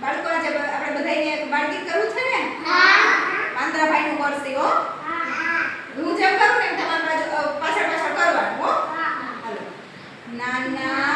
બાળકો આજે આપણે બધાને બાળગીત કરવું છે ને? હા. પાંદરાભાઈ નું કરશે હો. હું. જેમ કરું ને તમારા પાછળ પાછળ કરવાનું હો. હા. હાલો. નાના